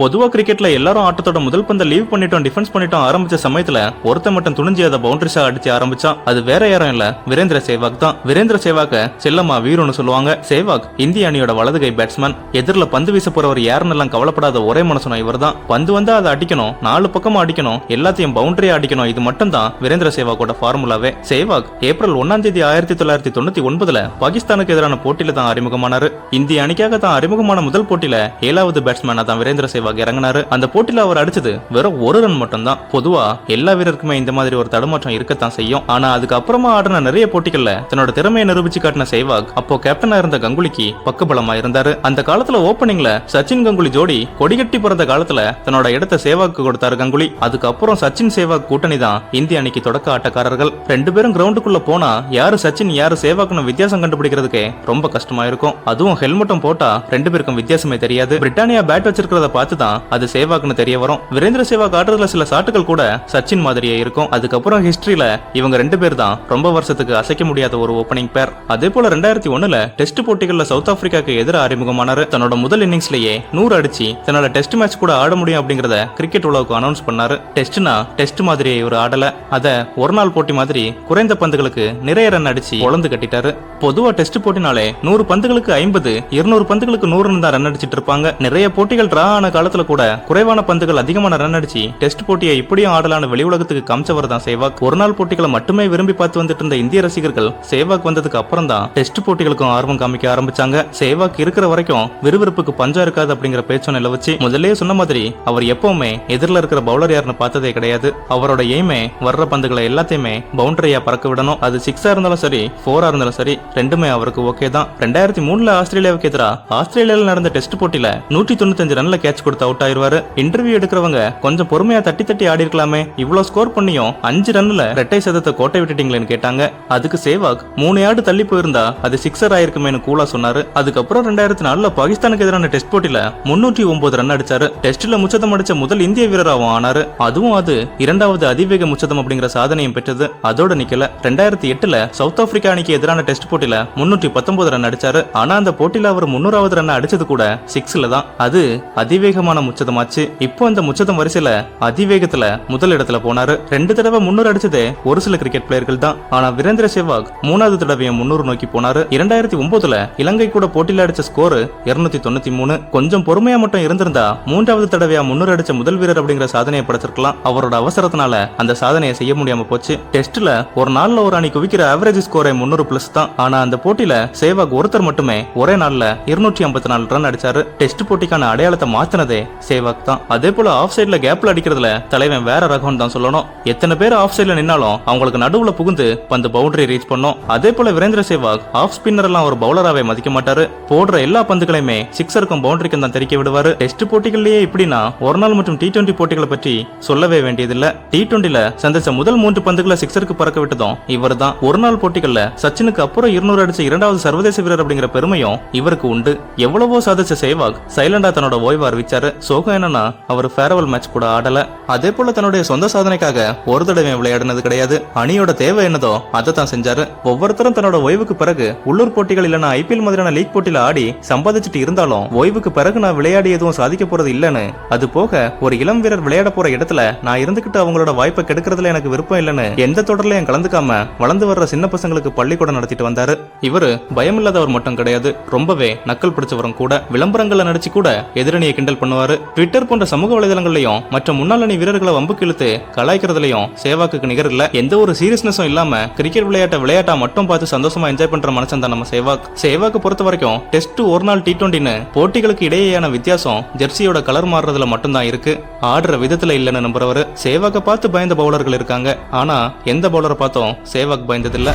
பொதுவா கிரிக்கெட்ல எல்லாரும் ஆட்டத்தோட முதல் பந்த லீவ் பண்ணிட்டோம் டிஃபென்ஸ் பண்ணிட்டோம் ஆரம்பிச்ச சமயத்துல ஒருத்த மட்டும் துணிஞ்சு அதை பவுண்டரிஸா அடிச்சு ஆரம்பிச்சான் அது வேற யாரும் இல்ல. வீரேந்திர சேவாக் தான். வீரேந்திர சேவாக்க செல்லம்மா வீரன்னு சொல்லுவாங்க. சேவாக் இந்திய அணியோட வலது கை பேட்ஸ்மேன் எதிரில் பந்து வீச போறவர் யாருன்னு எல்லாம் கவலைப்படாத ஒரே மனசனும் இவர் தான் பந்து வந்தா அதை அடிக்கணும் நாலு பக்கமும் அடிக்கணும் எல்லாத்தையும் பவுண்டரியா அடிக்கணும். இது மட்டும் தான் வீரேந்திர சேவாக்கோட ஃபார்முலாவே சேவாக் ஏப்ரல் ஒன்னாம் தேதி ஆயிரத்தி தொள்ளாயிரத்தி தொண்ணூத்தி ஒன்பதுல பாகிஸ்தானுக்கு எதிரான போட்டியில தான் அறிமுகமானாரு. இந்திய அணிக்காக தான் அறிமுகமான முதல் போட்டியில ஏழாவது பேட்ஸ்மேனா தான் வீரேந்திர சேவாக் இறங்கினாரு. அந்த போட்டியில அவர் அடிச்சது வெறும் ஒரு ரன் மட்டும் தான் பொதுவா எல்லா வீரருக்குமே இந்த மாதிரி ஒரு தடுமாற்றம் இருக்கத்தான் செய்யும். ஆனா அதுக்கப்புறமா ஆடின நிறைய போட்டிகள்ல தன்னோட திறமையை நிரூபிச்சு காட்டின சேவாக் அப்போ கேப்டனா இருந்த கங்குலிக்கு பக்கபலமா இருந்தாரு. அந்த காலத்துல ஓப்பனிங்ல சச்சின் கங்குலி ஜோடி கொடிகட்டி பிறந்த காலத்துல தன்னோட இடத்தை சேவாக்கு கொடுத்தாரு கங்குலி. அதுக்கப்புறம் சச்சின் சேவாக் கூட்டணி தான் இந்திய அணிக்கு தொடக்க ஆட்டக்காரர்கள். ரெண்டு பேரும் கிரவுண்டுக்குள்ள போனா யாரு சச்சின் யாரு சேவாக்னு வித்தியாசம் கண்டுபிடிக்கிறதுக்கே ரொம்ப கஷ்டமா இருக்கும். அதுவும் ஹெல்மெட்டும் போட்டா ரெண்டு பேருக்கும் வித்தியாசமே தெரியாது. பிரிட்டானியா பேட் வச்சிருக்கிறத பார்த்து தான் அது சேவாக்னு தெரிய வரும். வீரேந்திர சேவாக் ஆடுறதுல சில சாட்டுகள் கூட சச்சின் மாதிரியே இருக்கும். அதுக்கப்புறம் ஹிஸ்டரியில இவங்க ரெண்டு பேர் தான் ரொம்ப வருஷத்துக்கு அசைக்க முடியாத ஒரு ஓப்பனிங் பேர் அதே போல ரெண்டாயிரத்தி ஒண்ணுல டெஸ்ட் போட்டிகள்ல சவுத் ஆப்பிரிக்காக்கு எதிராக அறிமுகமானாரு. தன்னோட முதல் இன்னிங்ஸ்லயே நூறு அடிச்சு தன்னோட டெஸ்ட் மேட்ச் கூட ஆட முடியும் அப்படிங்கறத கிரிக்கெட் உலகுக்கு அனௌன்ஸ் பண்ணாரு. டெஸ்ட்னா டெஸ்ட் மாதிரியே இவர் ஆடல. அத ஒரு நாள் போட்டி மாதிரி குறைந்த பந்துகளுக்கு நிறைய ரன் அடிச்சு பொழந்து கட்டிட்டாரு. பொதுவா டெஸ்ட் போட்டினாலே நூறு பந்துகளுக்கு ஐம்பது இருநூறு பந்துகளுக்கு நூறு தான் ரன் அடிச்சிட்டு இருப்பாங்க. நிறைய போட்டிகள் டிரா ஆன காலத்துல கூட குறைவான பந்துகள் அதிகமான ரன் அடிச்சு டெஸ்ட் போட்டியை இப்படியும் ஆடலான வெளி உலகத்துக்கு காமிச்சவர் தான் சேவாக். ஒரு நாள் போட்டிகளை மட்டுமே விரும்பி பார்த்து வந்துட்டு இருந்த இந்திய ரசிகர்கள் சேவாக் வந்ததுக்கு அப்புறம் தான் டெஸ்ட் போட்டிகளுக்கும் ஆர்வம் காமிக்க ஆரம்பிச்சாங்க. சேவாக் இருக்கிற வரைக்கும் விறுவிறுப்புக்கு பஞ்சம் இருக்காது அப்படிங்கிற பேச்சும் நிலவச்சு முதல்லயே சொன்ன மாதிரி அவர் எப்பவுமே எதிரில் இருக்கிற பவுலர் யாருன்னு பார்த்ததே கிடையாது. அவரோட எய்மே வர்ற பந்துகளை எல்லாத்தையுமே பவுண்டரியா பறக்க விடணும். அது சிக்ஸா இருந்தாலும் சரி ஃபோரா இருந்தாலும் சரி ரெண்டுமே அவருக்கு ஓகே தான். ரெண்டாயிரத்தி மூணுல ஆஸ்திரேலியாவுக்கு எதிராக ஆஸ்திரேலியாவில் நடந்த டெஸ்ட் போட்டியில நூற்றி தொண்ணூத்தஞ்சு ரன்ல கேட்ச் கொடுத்து அவுட் ஆயிருவாரு. இன்டர்வியூ எடுக்கிறவங்க கொஞ்சம் பொறுமையா தட்டி தட்டி ஆடி இருக்கலாமே. இவ்வளவு ஸ்கோர் பண்ணியும் அஞ்சு ரன்ல ரெட்டை சதத்தை கோட்டை விட்டுட்டீங்களேன்னு கேட்டாங்க. அதுக்கு சேவாக் மூணு யார்டு தள்ளி போயிருந்தா அது சிக்ஸர் ஆயிருக்குமேனு கூலா சொன்னாரு. அதுக்கப்புறம் ரெண்டாயிரத்தி நாலுல பாகிஸ்தானுக்கு எதிரான டெஸ்ட் போட்டியில முன்னூற்றி ஒன்பது ரன் அடிச்சாரு. டெஸ்ட்ல முச்சதம் அடிச்ச முதல் இந்திய வீரராகவும் ஆனாரு. அதுவும் அது இரண்டாவது அதிவேக முச்சதம் அப்படிங்கிற சாதனையும் பெற்றது. அதோட நிக்கல. ரெண்டாயிரத்தி எட்டுல சவுத் ஆப்பிரிக்கா அணிக்கு எதிரான டெஸ்ட் போட்டியில முன்னூற்றி பத்தொன்பது ரன் அடிச்சாரு. ஆனா அந்த போட்டியில அவர் முன்னூறாவது ரன் அடிச்சது கூட சிக்ஸ்ல தான். அது அதிவேகமான முச்சதமாச்சு. இப்போ அந்த முச்சதம் வரிசையில அதிவேகத்துல முதல் இடத்துல போனாரு. ரெண்டு தடவை முன்னூறு அடிச்சதே ஒரு சில கிரிக்கெட் பிளேயர்கள் தான். ஆனா வீரேந்திர சேவாக் மூணாவது தடவையும் முன்னூறு நோக்கி போனாரு. இரண்டாயிரத்தி ஒன்பதுல இலங்கை கூட போட்டியில அடிச்ச ஸ்கோர் இருநூத்தி தொண்ணூத்தி மூணு. கொஞ்சம் பொறுமையா மட்டும் இருந்திருந்தா மூன்றாவது தடவையா முன்னூறு அடிச்ச முதல் வீரர் அப்படிங்கிற சாதனையை படைச்சிருக்கலாம். அவரோட அவசரத்தினால அந்த சாதனையை செய்ய முடியாம போச்சு. டெஸ்ட்ல ஒரு நாள்ல ஒரு அணி குவிக்கிற ஆவரேஜ் ஸ்கோரை முன்னூறு பிளஸ் தான். ஆனா அந்த போட்டியில சேவாக் ஒருத்தர் மட்டுமே ஒரே நாள்ல இருநூற்றி ஐம்பத்தி நாலு ரன் அடிச்சாரு. டெஸ்ட் போட்டிக்கான அடையாளத்தை மாத்தினதே சேவாக் தான் அதே போல ஆஃப் சைட்ல கேப்ல அடிக்கிறதுல தலைவன் வேற ரகம் தான் சொல்லணும். எத்தனை பேர் ஆஃப் சைட்ல நின்னாலும் அவங்களுக்கு நடுவுல புகுந்து பந்து பவுண்டரி ரீச் பண்ணும். அதே போல வீரேந்திர சேவாக் ஆஃப் ஸ்பின்னர் எல்லாம் ஒரு பவுலராவே மதிக்க மாட்டாரு. போடுற எல்லா பந்துகளையுமே சிக்ஸருக்கும் பவுண்டரிக்கும் தான் தெரிக்க விடுவாரு. டெஸ்ட் போட்டிகள்லயே இப்படின்னா ஒரு நாள் மற்றும் டி டுவெண்டி போட்டிகளை பற்றி சொல்லவே வேண்டியதில்ல. டி டுவெண்டில சந்திச்ச முதல் மூன்று பந்துகளை சிக்ஸருக்கு பறக்க விட்டதும் இவர் தான் ஒரு நாள் போட்டிகள்ல சச்சினுக்கு அப்புறம் இருநூறு அடிச்ச இரண்டாவது சர்வதேச வீரர் அப்படிங்கிற பெருமையும் இவருக்கு உண்டு. எவ்வளவோ சாதிச்ச சேவாக் சைலண்டா தன்னோட ஓய்வு அறிவிச்சார் சோகம் என்னன்னா அவர் ஃபேர்வெல் மேட்ச் கூட ஆடல. அதே போல தன்னுடைய சொந்த சாதனைக்காக ஒரு தடவை விளையாடினது கிடையாது. அணியோட தேவை என்னதோ அதை தான் செஞ்சாரு. ஒவ்வொருத்தரும் தன்னோட ஓய்வுக்கு பிறகு உள்ளூர் போட்டிகள் இல்லைன்னா ஐபிஎல் மாதிரியான லீக் போட்டியில ஆடி சம்பாதிச்சுட்டு இருந்தாலும் ஓய்வுக்கு பிறகு நான் விளையாடி எதுவும் சாதிக்க போறது இல்லைன்னு அது போக ஒரு இளம் வீரர் விளையாட போற இடத்துல நான் இருந்துகிட்டு அவங்களோட வாய்ப்பை கெடுக்கிறதுல எனக்கு விருப்பம் இல்லைன்னு எந்த தொடர்லையும் கலந்துக்காம வளர்ந்து வர்ற சின்ன பசங்களுக்கு பள்ளிக்கூடம் நடத்திட்டு வந்தாரு. இவரு பயம் இல்லாதவர் மட்டும் கிடையாது. ரொம்பவே நக்கல் பிடிச்சவரும் கூட. விளம்பரங்களை நடிச்சு கூட எதிரணியை கிண்டல் பண்ணுவார். ட்விட்டர் போன்ற சமூக வலைதளங்களையும் மற்ற முன்னாள் அணி வீரர்களை வம்புக்கு இழுத்து கலாய்க்கிறதுலையும் சேவாக்கு நிகர் இல்ல எந்த ஒரு சீரியஸ்னஸும் இல்லாம கிரிக்கெட் விளையாட்டை விளையாட்டா மட்டும் பார்த்து சந்தோஷமா என்ஜாய் பண்ற மனுஷன் தான் நம்ம சேவாக். சேவாக்கு பொறுத்த வரைக்கும் டெஸ்ட் ஒரு நாள் டி டுவெண்ட்டின்னு போட்டிகளுக்கு இடையேயான வித்தியாசம் ஜெர்சியோட கலர் மாறுறதுல மட்டும்தான் இருக்கு. ஆடுற விதத்துல இல்லைன்னு நம்புறவர் சேவாக்கை பார்த்து பயந்த பவுலர்கள் இருக்காங்க. ஆனா எந்த பவுலரை பார்த்தும் சேவாக் பயந்ததில்லை.